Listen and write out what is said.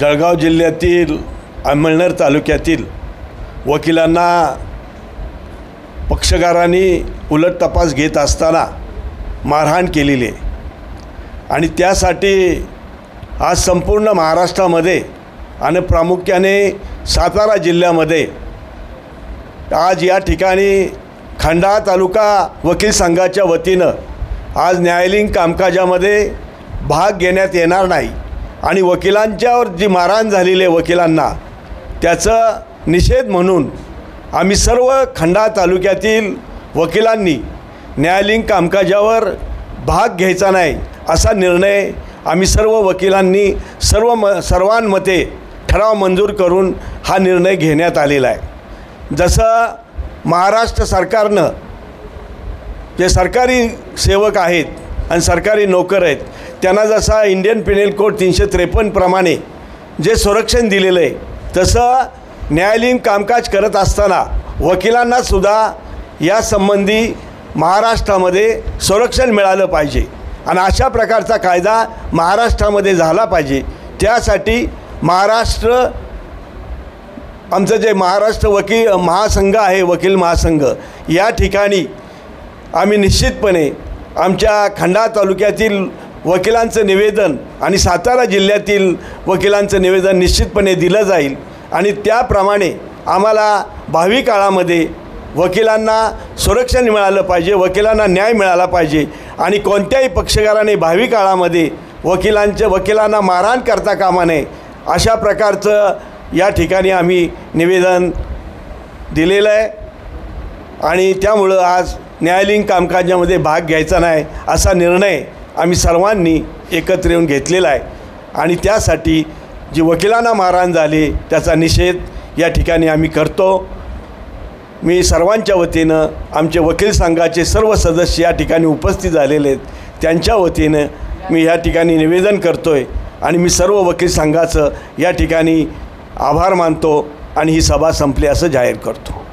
जळगाव जिल्ह्यातील अमळनेर तालुक्यातील वकिलांना पक्षकारांनी उलट तपास घेत असताना मारहाण केलेली आहे. आणि त्यासाठी आज संपूर्ण महाराष्ट्रामध्ये आणि प्रामुख्याने सातारा जिल्ह्यामध्ये आज या ठिकाणी खंडाळा तालुका वकील संघाच्या वतीनं आज न्यायालयीन कामकाजामध्ये भाग घेण्यात येणार नाही. आणि वकिलांच्यावर जी मारहाण झालेली आहे वकिलांना त्याचं निषेध म्हणून आम्ही सर्व खंडा तालुक्यातील वकिलांनी न्यायालयीन कामकाजावर भाग घ्यायचा नाही असा निर्णय आम्ही सर्व वकिलांनी सर्व म सर्वांमते ठराव मंजूर करून हा निर्णय घेण्यात आलेला आहे. जसं महाराष्ट्र सरकारनं जे सरकारी सेवक आहेत आणि सरकारी नोकर आहेत त्यांना जसा इंडियन पिनेल कोड तीनशे त्रेपन्नप्रमाणे जे संरक्षण दिलेलं आहे तसं न्यायालयीन कामकाज करत असताना वकिलांनासुद्धा यासंबंधी महाराष्ट्रामध्ये संरक्षण मिळालं पाहिजे. आणि अशा प्रकारचा कायदा महाराष्ट्रामध्ये झाला पाहिजे. त्यासाठी महाराष्ट्र आमचं जे महाराष्ट्र वकील महासंघ आहे वकील महासंघ या ठिकाणी आम्ही निश्चितपणे आमच्या खंडा तालुक्यातील वकिलांचं निवेदन आणि सातारा जिल्ह्यातील वकिलांचं निवेदन निश्चितपणे दिलं जाईल. आणि त्याप्रमाणे आम्हाला भावी काळामध्ये वकिलांना संरक्षण मिळालं पाहिजे वकिलांना न्याय मिळाला पाहिजे आणि कोणत्याही पक्षकाराने भावी काळामध्ये वकिलांच्या वकिलांना मारहाण करता कामा नये अशा प्रकारचं या ठिकाणी आम्ही निवेदन दिलेलं आहे. आणि त्यामुळं आज न्यायालयीन कामकाजामध्ये भाग घ्यायचा नाही असा निर्णय आम्ही सर्वांनी एकत्र येऊन घेतलेला आहे. आणि त्यासाठी जी वकिलांना मारहाण झाली त्याचा निषेध या ठिकाणी आम्ही करतो. मी सर्वांच्या वतीनं आमचे वकील संघाचे सर्व सदस्य या ठिकाणी उपस्थित झालेले आहेत. त्यांच्या वतीनं मी या ठिकाणी निवेदन करतो आहे आणि मी सर्व वकील संघाचं या ठिकाणी आभार मानतो आणि ही सभा संपली असं जाहीर करतो.